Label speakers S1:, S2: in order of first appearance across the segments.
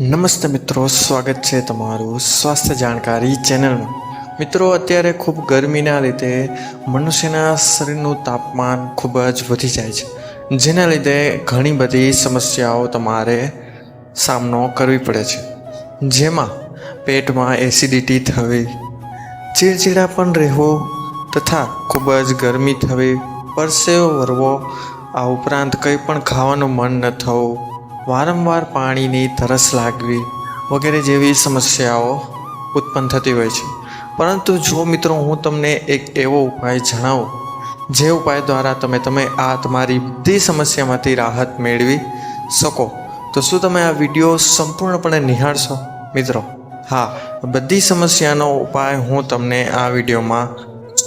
S1: નમસ્તે મિત્રો, સ્વાગત છે તમારું સ્વાસ્થ્ય જાણકારી ચેનલમાં. મિત્રો, અત્યારે ખૂબ ગરમીના લીધે મનુષ્યના શરીરનું તાપમાન ખૂબ જ વધી જાય છે, જેના લીધે ઘણી બધી સમસ્યાઓ તમારે સામનો કરવી પડે છે. જેમાં પેટમાં એસિડિટી થવી, ચીડચીડા પણ રહેવું તથા ખૂબ જ ગરમી થવી, પરસેવો વરવો, આ ઉપરાંત કંઈ પણ ખાવાનું મન ન થવું વારંવાર પાણીની તરસ લાગવી વગેરે જેવી સમસ્યાઓ ઉત્પન્ન થતી હોય છે. પરંતુ જો મિત્રો હું તમને એક એવો ઉપાય જણાવું, જે ઉપાય દ્વારા તમે તમે આ તમારી બધી સમસ્યામાંથી રાહત મેળવી શકો, તો શું તમે આ વીડિયો સંપૂર્ણપણે નિહાળશો? મિત્રો, હા, બધી સમસ્યાનો ઉપાય હું તમને આ વિડીયોમાં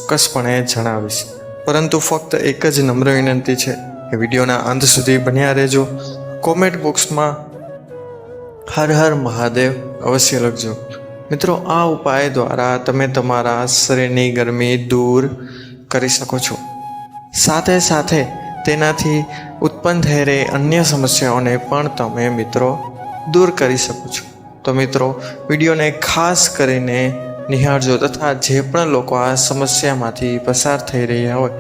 S1: ચોક્કસપણે જણાવીશ. પરંતુ ફક્ત એક જ નમ્ર વિનંતી છે કે વિડીયોના અંત સુધી બન્યા રહેજો. કોમેન્ટ બોક્સમાં હર હર મહાદેવ અવશ્ય લખજો. મિત્રો, આ ઉપાય દ્વારા તમે તમારા શરીરની ગરમી દૂર કરી શકો છો. સાથે સાથે તેનાથી ઉત્પન્ન થઈ રહી અન્ય સમસ્યાઓને પણ તમે મિત્રો દૂર કરી શકો છો. તો મિત્રો, વિડીયોને ખાસ કરીને નિહાળજો તથા જે પણ લોકો આ સમસ્યામાંથી પસાર થઈ રહ્યા હોય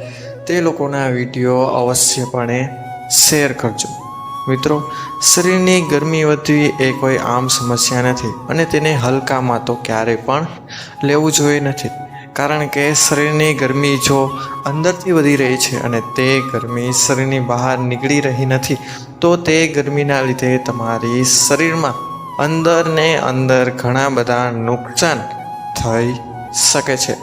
S1: તે લોકોના વીડિયો અવશ્યપણે શેર કરજો. મિત્રો, શરીરની ગરમી વધવી એ કોઈ આમ સમસ્યા નથી અને તેને હલકામાં તો ક્યારેય પણ લેવું જોઈએ નથી. કારણ કે શરીરની ગરમી જો અંદરથી વધી રહી છે અને તે ગરમી શરીરની બહાર નીકળી રહી નથી, તો તે ગરમીના લીધે તમારી શરીરમાં અંદર ને અંદર ઘણા બધા નુકસાન થઈ શકે છે.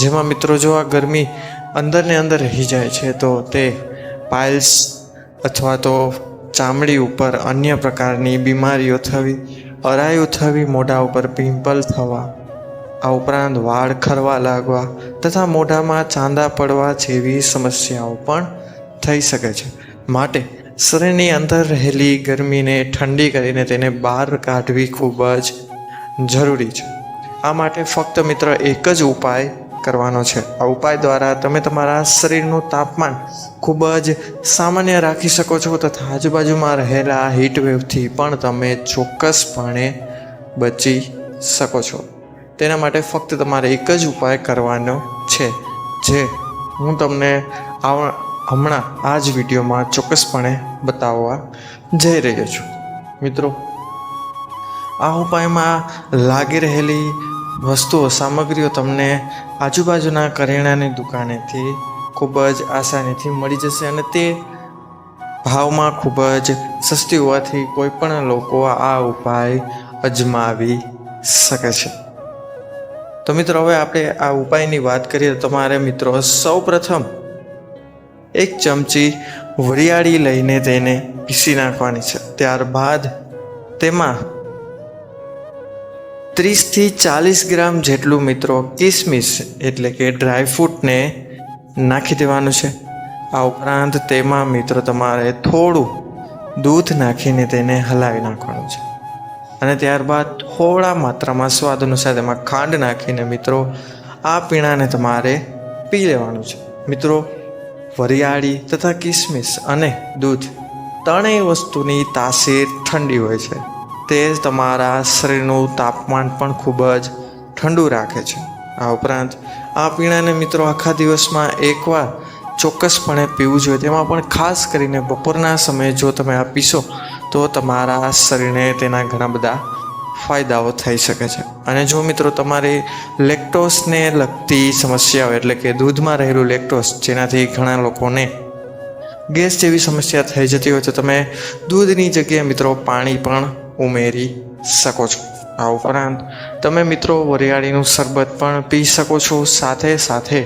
S1: જેમાં મિત્રો, જો આ ગરમી અંદર ને અંદર રહી જાય છે, તો તે પાઇલ્સ અથવા તો ચામડી ઉપર અન્ય પ્રકારની બીમારીઓ થવી, અરાયું થવી, મોઢા ઉપર પિમ્પલ થવા, આ ઉપરાંત વાળ ખરવા લાગવા તથા મોઢામાં ચાંદા પડવા જેવી સમસ્યાઓ પણ થઈ શકે છે. માટે શરીરની અંદર રહેલી ગરમીને ઠંડી કરીને તેને બહાર કાઢવી ખૂબ જ જરૂરી છે. આ માટે ફક્ત મિત્ર એક જ ઉપાય કરવાનો છે. આ ઉપાય દ્વારા તમે તમારા શરીરનું તાપમાન ખૂબ જ સામાન્ય રાખી શકો છો તથા આજુબાજુમાં રહેલા હીટ વેવથી પણ તમે ચોક્કસપણે બચી શકો છો. તેના માટે ફક્ત તમારે એક જ ઉપાય કરવાનો છે, જે હું તમને આ હમણાં આ જ વિડીયોમાં ચોક્કસપણે બતાવવા જઈ રહ્યો છું. મિત્રો, આ ઉપાયમાં લાગી રહેલી વસ્તુઓ, સામગ્રીઓ તમને આજુબાજુના કરિયાણાની દુકાનેથી ખૂબ જ આસાનીથી મળી જશે અને તે ભાવમાં ખૂબ જ સસ્તી હોવાથી કોઈ પણ લોકો આ ઉપાય અજમાવી શકે છે. તો મિત્રો, હવે આપણે આ ઉપાયની વાત કરીએ તો તમારે મિત્રો સૌ પ્રથમ એક ચમચી વરિયાળી લઈને તેને પીસી નાખવાની છે. ત્યારબાદ તેમાં ત્રીસથી ચાલીસ ગ્રામ જેટલું મિત્રો કિસમિસ એટલે કે ડ્રાયફ્રૂટને નાખી દેવાનું છે. આ ઉપરાંત તેમાં મિત્રો તમારે થોડું દૂધ નાખીને તેને હલાવી નાખવાનું છે. અને ત્યારબાદ થોડા માત્રામાં સ્વાદ અનુસાર તેમાં ખાંડ નાખીને મિત્રો આ પીણાને તમારે પી લેવાનું છે. મિત્રો, વરિયાળી તથા કિસમિસ અને દૂધ ત્રણેય વસ્તુની તાસીર ઠંડી હોય છે. તે તમારા શરીરનું તાપમાન પણ ખૂબ જ ઠંડુ રાખે છે. આ ઉપરાંત આ પીણાને મિત્રો આખા દિવસમાં એકવાર ચોક્કસપણે પીવું જોઈએ. તેમાં પણ ખાસ કરીને બપોરના સમયે જો તમે આ પીશો, તો તમારા શરીરને તેના ઘણા બધા ફાયદાઓ થઈ શકે છે. અને જો મિત્રો તમારી લેક્ટોસને લગતી સમસ્યાઓ એટલે કે દૂધમાં રહેલું લેક્ટોસ જેનાથી ઘણા લોકોને ગેસ જેવી સમસ્યા થઈ જતી હોય, તો તમે દૂધની જગ્યાએ મિત્રો પાણી પણ ઉમેરી શકો છો. આ ઉપરાંત, તમે મિત્રો વરિયાળીનું શરબત પણ પી શકો છો. સાથે સાથે,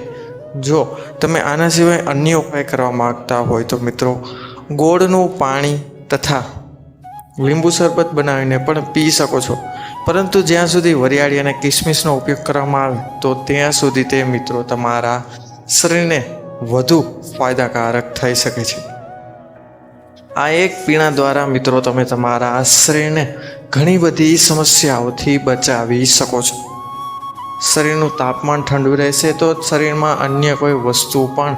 S1: જો તમે આના સિવાય અન્ય ઉપાય કરવા માગતા હોય તો મિત્રો, ગોળનું પાણી તથા લીંબુ શરબત બનાવીને પણ પી શકો છો. પરંતુ જ્યાં સુધી વરિયાળી અને કિસમિસનો ઉપયોગ કરવામાં આવે, તો ત્યાં સુધી તે મિત્રો તમારા શરીરને વધુ ફાયદાકારક થઈ શકે છે. આ એક પીણા દ્વારા મિત્રો તમે તમારા શરીરને ઘણી બધી સમસ્યાઓથી બચાવી શકો છો. શરીરનું તાપમાન ઠંડુ રહેશે તો શરીરમાં અન્ય કોઈ વસ્તુ પણ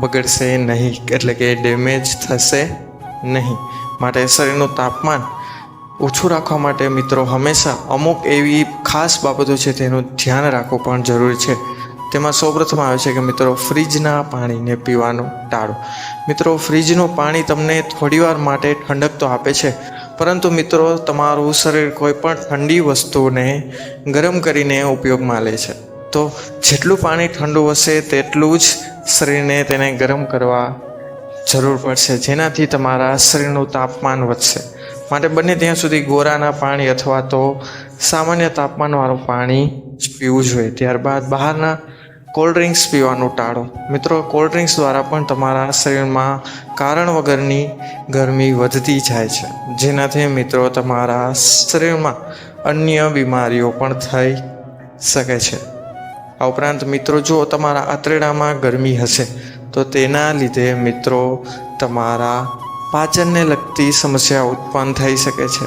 S1: બગડશે નહીં, એટલે કે ડેમેજ થશે નહીં. માટે શરીરનું તાપમાન ઓછું રાખવા માટે મિત્રો હંમેશા અમુક એવી ખાસ બાબતો છે તેનું ધ્યાન રાખવું પણ જરૂરી છે. તેમાં સૌપ્રથમ આવે છે કે મિત્રો ફ્રીજના પાણીને પીવાનું ટાળો. મિત્રો ફ્રીજનું પાણી તમને થોડીવાર માટે ઠંડક તો આપે છે, પરંતુ મિત્રો તમારું શરીર કોઈ પણ ઠંડી વસ્તુને ગરમ કરીને ઉપયોગમાં લે છે. તો જેટલું પાણી ઠંડુ હશે તેટલું જ શરીરને તેને ગરમ કરવા જરૂર પડશે, જેનાથી તમારા શરીરનું તાપમાન વધશે. માટે બને ત્યાં સુધી ગોરાના પાણી અથવા તો સામાન્ય તાપમાનવાળું પાણી જ પીવું જોઈએ. ત્યારબાદ બહારના કોલ્ડ ડ્રિંક્સ પીવાનું ટાળો. મિત્રો, કોલ્ડ ડ્રિંક્સ દ્વારા પણ તમારા શરીરમાં કારણ વગરની ગરમી વધતી જાય છે. જેનાથી મિત્રો, તમારા શરીરમાં અન્ય બીમારીઓ પણ થઈ શકે છે. આ ઉપરાંત મિત્રો, જો તમારા આંતરડામાં ગરમી હશે, તો તેના લીધે મિત્રો, તમારા પાચનને લગતી સમસ્યા ઉત્પન્ન થઈ શકે છે.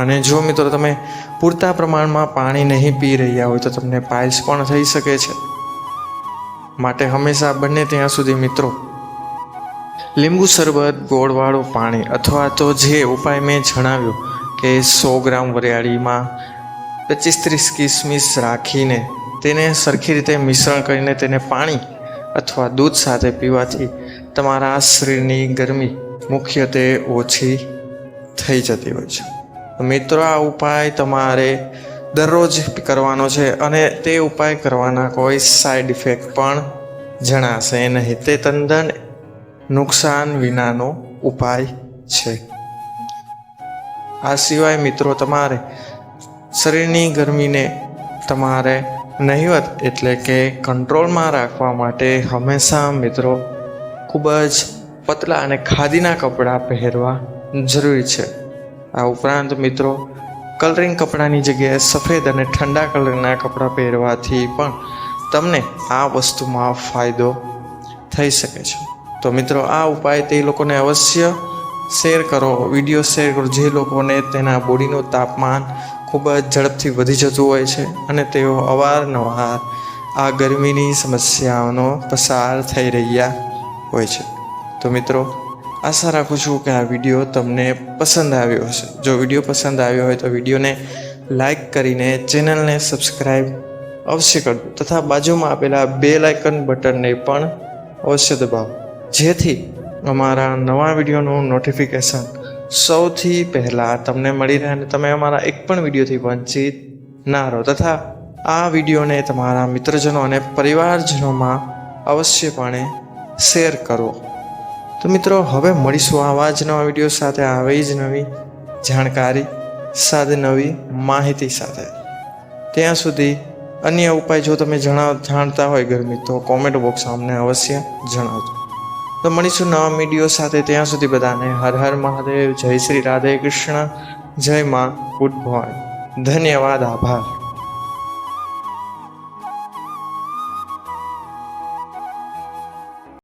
S1: અને જો મિત્રો, તમે પૂરતા પ્રમાણમાં પાણી નહીં પી રહ્યા હોય, તો તમને પાઇલ્સ પણ થઈ શકે છે. માટે હંમેશા બને ત્યાં સુધી મિત્રો. લીંબુ શરબત, ગોળવાળું પાણી અથવા તો જે ઉપાય મેં જણાવ્યો કે સો ગ્રામ વરિયાળીમાં પચીસ ત્રીસ કિસમિસ રાખીને તેને સરખી રીતે મિશ્રણ કરીને તેને પાણી અથવા દૂધ સાથે પીવાથી તમારા શરીરની ગરમી મુખ્યત્વે ઓછી થઈ જતી હોય છે. મિત્રો, આ ઉપાય તમારે દરરોજ કરવાનો છે અને તે ઉપાય કરવાના કોઈ સાઈડ ઇફેક્ટ પણ જણાશે નહીં. તે તદ્દન નુકસાન વિનાનો ઉપાય છે. આ સિવાય મિત્રો, તમારે શરીરની ગરમીને તમારે નહીવત એટલે કે કંટ્રોલમાં રાખવા માટે હંમેશા મિત્રો ખૂબ જ પતલા અને ખાદીના કપડાં પહેરવા જરૂરી છે. આ ઉપરાંત મિત્રો કલરિંગ કપડાની જગ્યાએ સફેદ અને ઠંડા કલરના કપડાં પહેરવાથી પણ તમને આ વસ્તુમાં ફાયદો થઈ શકે છે. તો મિત્રો, આ ઉપાય તે લોકોને અવશ્ય શેર કરો. વીડિયો શેર કરો. જે લોકોને તેના બોડીનું તાપમાન ખૂબ જ ઝડપથી વધી જતું હોય છે અને તેઓ અવારનવાર આ ગરમીની સમસ્યાઓનો પસાર થઈ રહ્યા હોય છે. તો મિત્રો આશા રાખું છું કે આ વીડિયો તમને પસંદ આવ્યો હશે. જો વીડિયો પસંદ આવ્યો હોય તો વિડીયોને લાઈક કરીને ચેનલને સબસ્ક્રાઈબ અવશ્ય કરજો તથા બાજુમાં આપેલા બે લાઇકન બટનને પણ અવશ્ય દબાવો. જેથી અમારા નવા વિડીયોનું નોટિફિકેશન સૌથી પહેલાં તમને મળી રહે અને તમે અમારા એક પણ વિડીયોથી વંચિત ના રહો તથા આ વિડીયોને તમારા મિત્રજનો અને પરિવારજનોમાં અવશ્યપણે શેર કરો. તો મિત્રો, હવે મળીશું આવા જ નવા વીડિયો સાથે, આવી જ નવી જાણકારી સાથે, નવી માહિતી સાથે. ત્યાં સુધી અન્ય ઉપાય જો તમે જણાવ, જાણતા હોય ગરમી, તો કોમેન્ટ બોક્સમાં અમને અવશ્ય જણાવજો. તો મળીશું નવા વીડિયો સાથે, ત્યાં સુધી બધાને હર હર મહાદેવ, જય શ્રી રાધે કૃષ્ણ, જય માં ગુડ ભવાની ધન્યવાદ, આભાર.